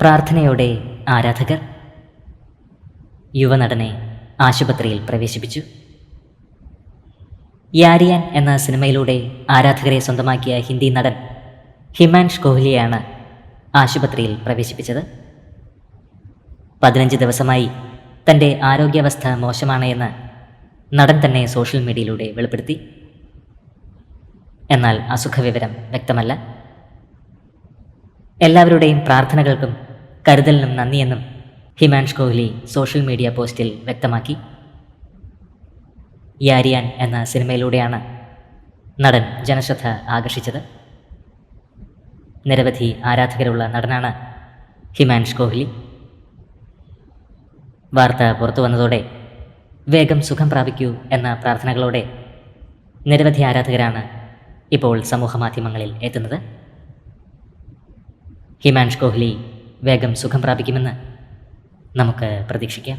പ്രാർത്ഥനയോടെ ആരാധകർ യുവനടനെ ആശുപത്രിയിൽ പ്രവേശിപ്പിച്ചു. യാരിയാൻ എന്ന സിനിമയിലൂടെ ആരാധകരെ സ്വന്തമാക്കിയ ഹിന്ദി നടൻ ഹിമാൻഷ് കോഹ്ലിയാണ് ആശുപത്രിയിൽ പ്രവേശിപ്പിച്ചത്. പതിനഞ്ച് ദിവസമായി തന്റെ ആരോഗ്യാവസ്ഥ മോശമാണ് എന്ന് നടൻ തന്നെ സോഷ്യൽ മീഡിയയിലൂടെ വെളിപ്പെടുത്തി. എന്നാൽ അസുഖവിവരം വ്യക്തമല്ല. എല്ലാവരുടെയും പ്രാർത്ഥനകൾക്കും കരുതലിനും നന്ദിയെന്നും ഹിമാൻഷ് കോഹ്ലി സോഷ്യൽ മീഡിയ പോസ്റ്റിൽ വ്യക്തമാക്കി. യാരിയാൻ എന്ന സിനിമയിലൂടെയാണ് നടൻ ജനശ്രദ്ധ ആകർഷിച്ചത്. നിരവധി ആരാധകരുള്ള നടനാണ് ഹിമാൻഷ് കോഹ്ലി. വാർത്ത പുറത്തു വന്നതോടെ വേഗം സുഖം പ്രാപിക്കൂ എന്ന പ്രാർത്ഥനകളോടെ നിരവധി ആരാധകരാണ് ഇപ്പോൾ സമൂഹമാധ്യമങ്ങളിൽ എത്തുന്നത്. ഹിമാൻഷ് കോഹ്ലി വേഗം സുഖം പ്രാപിക്കുമെന്ന് നമുക്ക് പ്രതീക്ഷിക്കാം.